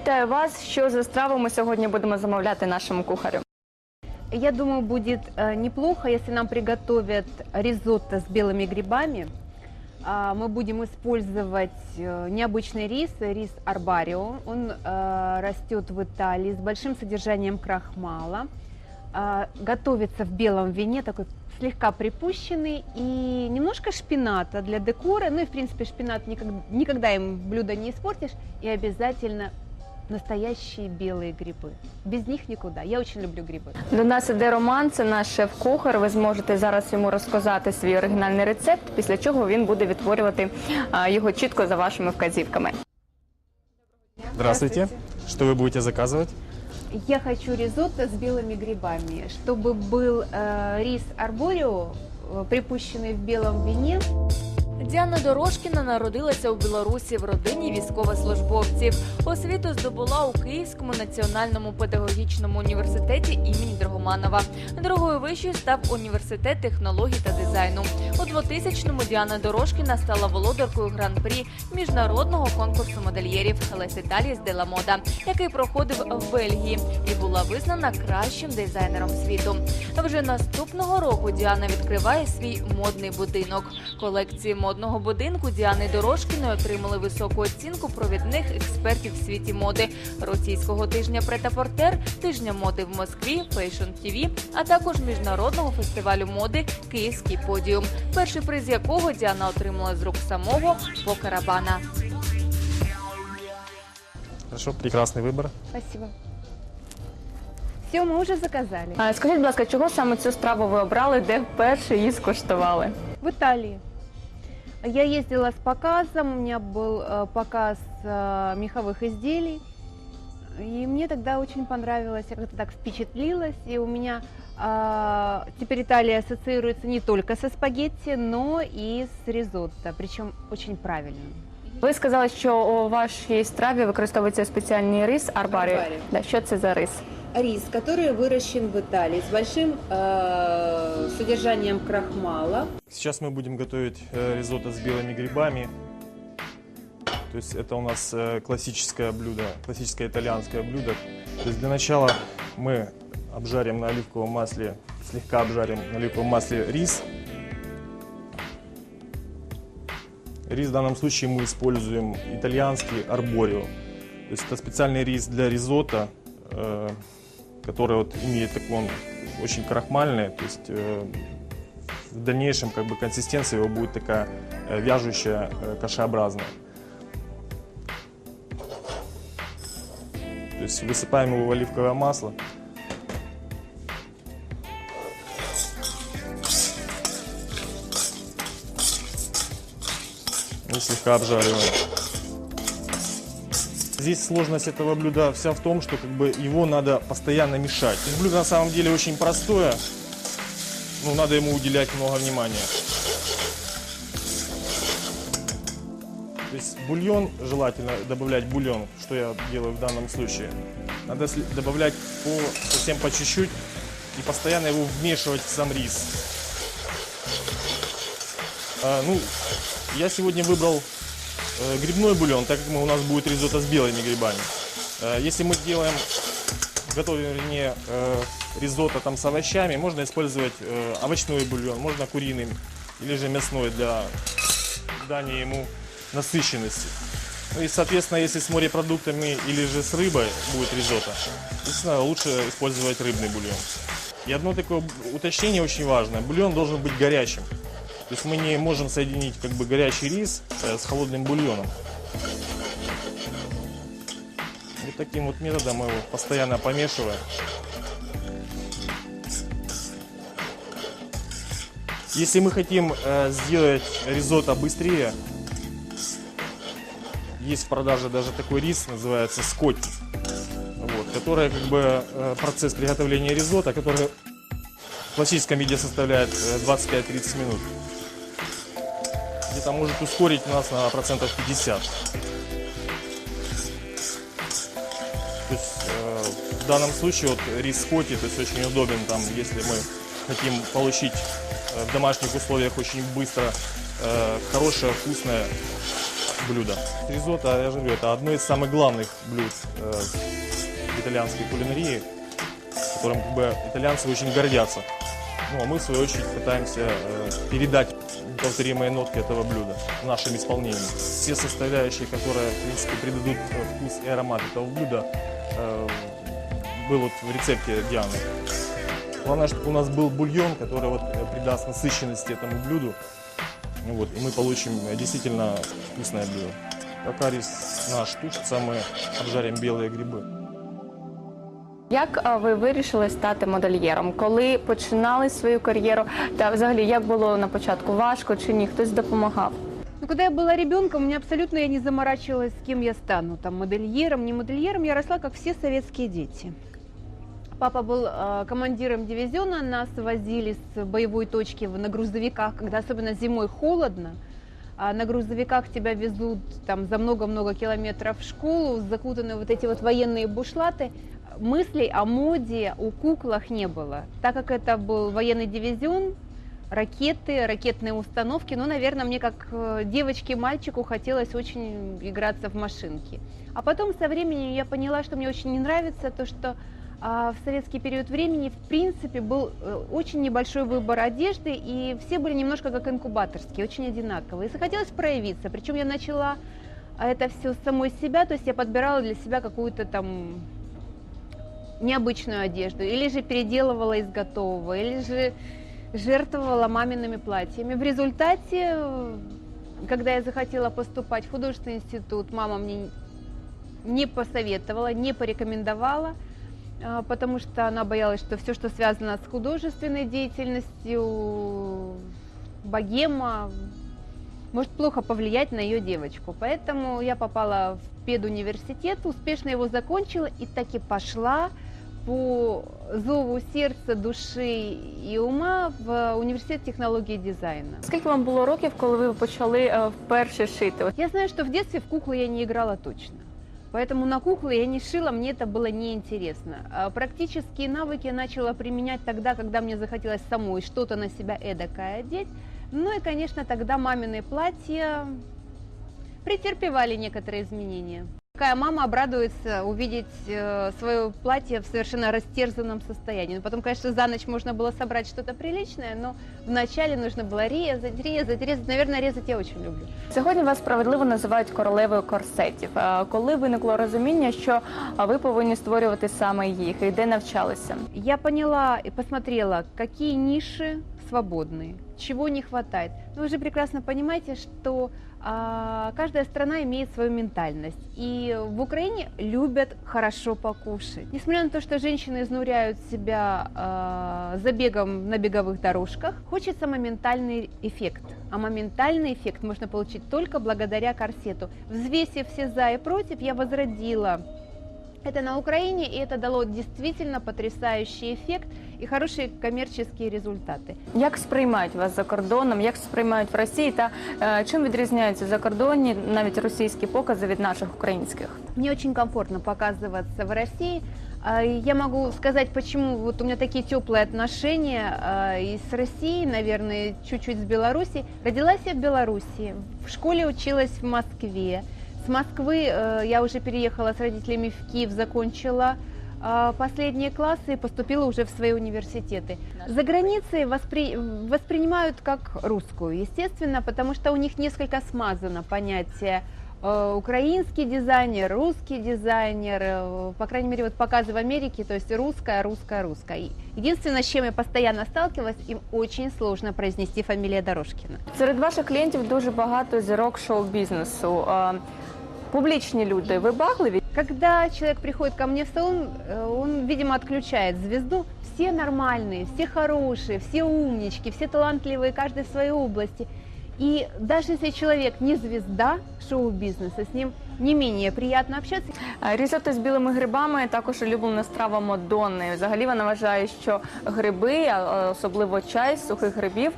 Вітаю вас! Що за страву ми сьогодні будемо замовляти нашому кухарю? Я думаю, будет э, неплохо, если нам приготовят ризотто с белыми грибами. А, Мы будем использовать э, необычный рис, рис арбарио. Он э, растет в Италии с большим содержанием крахмала. А, Готовится в белом вине, такой слегка припущенный, и немножко шпината для декора. Ну и, в принципе, шпинат никогда, никогда им блюдо не испортишь. И обязательно настоящие белые грибы. Без них никуда. Я очень люблю грибы. До нас іде Роман, це наш шеф-кухар. Ви зможете зараз йому розказати свій оригінальний рецепт, після чого він буде відтворювати а, його чітко за вашими вказівками. Здравствуйте. Что вы будете заказывать? Я хочу ризотто с белыми грибами, чтобы был э, рис арборио, э, припущенный в белом вине. Діана Дорошкіна народилася у Білорусі в родині військовослужбовців. Освіту здобула у Київському національному педагогічному університеті імені Драгоманова. Другою вищою став університет технологій та дизайну. У 2000-му Діана Дорошкіна стала володаркою гран-прі міжнародного конкурсу модельєрів Лес Італіс де ла Мода, який проходив в Бельгії, і була визнана кращим дизайнером світу. Вже наступного року Діана відкриває свій модний будинок. Колекції модного будинку Діани Дорошкіної отримали високу оцінку провідних експертів в світі моди російського тижня Претапортер, тижня моди в Москві, Fashion TV, а також міжнародного фестивалю моди Київський подіум, перший приз якого Діана отримала з рук самого Покарабана. Хорошо, прекрасный выбор. Спасибо. Все, мы уже заказали. А, Скажіть, будь ласка, чого саме цю страву ви обрали, де вперше її скуштували? В Италии. Я ездила с показом, у меня был э, показ э, меховых изделий. И мне тогда очень понравилось, я как-то так впечатлилась. И у меня а, теперь Италия ассоциируется не только со спагетти, но и с ризотто, причем очень правильно. Ви сказали, що у вашій страві використовується спеціальний рис арбарі. Арбарі. Да, що це за рис? Рис, который выращен в Италии с большим э, содержанием крахмала. Сейчас мы будем готовить э, ризотто с белыми грибами. То есть это у нас э, классическое блюдо, классическое итальянское блюдо. То есть для начала мы обжарим на оливковом масле, слегка обжарим на оливковом масле рис. Рис в данном случае мы используем итальянский арборио. То есть это специальный рис для ризотто, который вот имеет такой он очень крахмальный, то есть э, в дальнейшем как бы консистенция его будет такая э, вяжущая, э, кашеобразная. То есть высыпаем его в оливковое масло. И слегка обжариваем. Здесь сложность этого блюда вся в том, что как бы его надо постоянно мешать. Блюдо на самом деле очень простое, ну, надо ему уделять много внимания. То есть бульон, желательно добавлять бульон, что я делаю в данном случае. Надо добавлять по, совсем по чуть-чуть и постоянно его вмешивать в сам рис. А, ну, я сегодня выбрал грибной бульон, так как мы, у нас будет ризотто с белыми грибами. Э, если мы делаем, готовим, вернее, э, ризотто там с овощами, можно использовать э, овощной бульон, можно куриный или же мясной для дания ему насыщенности. Ну и, соответственно, если с морепродуктами или же с рыбой будет ризотто, естественно, лучше использовать рыбный бульон. И одно такое уточнение очень важное. Бульон должен быть горячим. То есть мы не можем соединить как бы горячий рис э, с холодным бульоном. Вот таким вот методом мы его постоянно помешиваем. Если мы хотим э, сделать ризотто быстрее, есть в продаже даже такой рис, называется скотти, вот, который как бы э, процесс приготовления ризотто, который в классическом виде составляет э, 25-30 минут. Где-то может ускорить нас на процентов 50. То есть э, в данном случае вот рис скотти, то есть очень удобен там, если мы хотим получить э, в домашних условиях очень быстро э, хорошее, вкусное блюда. Ризотто, я же говорю, это одно из самых главных блюд э, итальянской кулинарии, которым как бы итальянцы очень гордятся. Ну, а мы, в свою очередь, пытаемся э, передать неповторимые нотки этого блюда нашим исполнением. Все составляющие, которые, в принципе, придадут э, вкус и аромат этого блюда, э, был вот в рецепте Дианы. Главное, чтобы у нас был бульон, который вот э, придаст насыщенности этому блюду. Ну Вот, и мы получим э, действительно вкусное блюдо. Пока рис наш тушится, мы обжарим белые грибы. Як а, ви вирішили стати модельєром? Коли починали свою кар'єру? Та взагалі як було на початку важко чи ні? Хтось допомагав? Ну, когда я была ребенком, у меня абсолютно я не заморачивалась, с кем я стану, там, модельером, не модельером, я росла, как все советские дети. Папа был э, командиром дивизиона, нас возили с боевой точки в- на грузовиках, когда особенно зимой холодно, а на грузовиках тебя везут там за много-много километров в школу, закутаны вот эти вот военные бушлаты. Мыслей о моде у куклах не было. Так как это был военный дивизион, ракеты, ракетные установки, ну, наверное, мне как э, девочке мальчику хотелось очень играться в машинки. А потом со временем я поняла, что мне очень не нравится то, что а, в советский период времени, в принципе, был э, очень небольшой выбор одежды, и все были немножко как инкубаторские, очень одинаковые. И захотелось проявиться. Причем я начала это все с самой себя, то есть я подбирала для себя какую-то там необычную одежду, или же переделывала из готового, или же жертвовала мамиными платьями. В результате, когда я захотела поступать в художественный институт, мама мне не посоветовала, не порекомендовала, а, потому что она боялась, что все, что связано с художественной деятельностью, богема, может плохо повлиять на ее девочку. Поэтому я попала в педуниверситет, успешно его закончила и таки пошла по зову сердца, души и ума в университет технологии и дизайна. Скільки вам було років, коли ви почали вперше шити? Я знаю, что в детстве в куклы я не играла точно. Поэтому на куклы я не шила, мне это было неинтересно. А Практические навыки я начала применять тогда, когда мне захотелось самой что-то на себя эдакое одеть. Ну и, конечно, тогда мамины платья претерпевали некоторые изменения Какая мама обрадуется увидеть свое платье в совершенно растерзанном состоянии. Ну, потом, конечно, за ночь можно было собрать что-то приличное, но вначале нужно было резать, резать, резать. Наверное, резать я очень люблю. сьогодні вас справедливо називають королевою корсетів. Е, Коли виникло розуміння, що е, ви повинні створювати саме їх і де навчалися? Я поняла и посмотрела, какие ниши свободные, чего не хватает. Но вы же прекрасно понимаете, что а, каждая страна имеет свою ментальность. И в Украине любят хорошо покушать. Несмотря на то, что женщины изнуряют себя а, забегом на беговых дорожках, хочется моментальный эффект. А моментальный эффект можно получить только благодаря корсету. Взвесив все за и против, я возродила это на Украине, и это дало действительно потрясающий эффект и хорошие коммерческие результаты. Як сприймають вас за кордоном, як сприймають в Росії та е, чим відрізняються закордонні, навіть російські покази від наших українських? Мне очень комфортно показываться в России. А, Я могу сказать, почему вот у меня такие теплые отношения а, и с Россией, наверное, чуть-чуть с Беларуси. Родилась я в Беларуси, в школе училась в Москве. С Москвы э, я уже переехала с родителями в Киев, закончила а, последние классы и поступила уже в свои университеты. За границей воспри- воспринимают как русскую, естественно, потому что у них несколько смазано понятие э, украинский дизайнер, русский дизайнер, э, по крайней мере, вот показы в Америке, то есть русская, русская, русская. И Единственное, с чем я постоянно сталкивалась, им очень сложно произнести фамилия Дорожкина. Серед ваших клієнтів дуже багато зірок шоу-бізнесу. Е, Публічні люди вибагливі. Когда человек приходит ко мне в салон, э, он, видимо, отключает звезду. Все нормальные, все хорошие, все умнички, все талантливые, каждый в своей области. И даже если человек не звезда шоу-бизнеса, с ним не менее приятно общаться. Е, Різотто з білими грибами також улюблена страва Мадонни. Взагалі вона вважає, що гриби, а особливо чай з сухих грибів,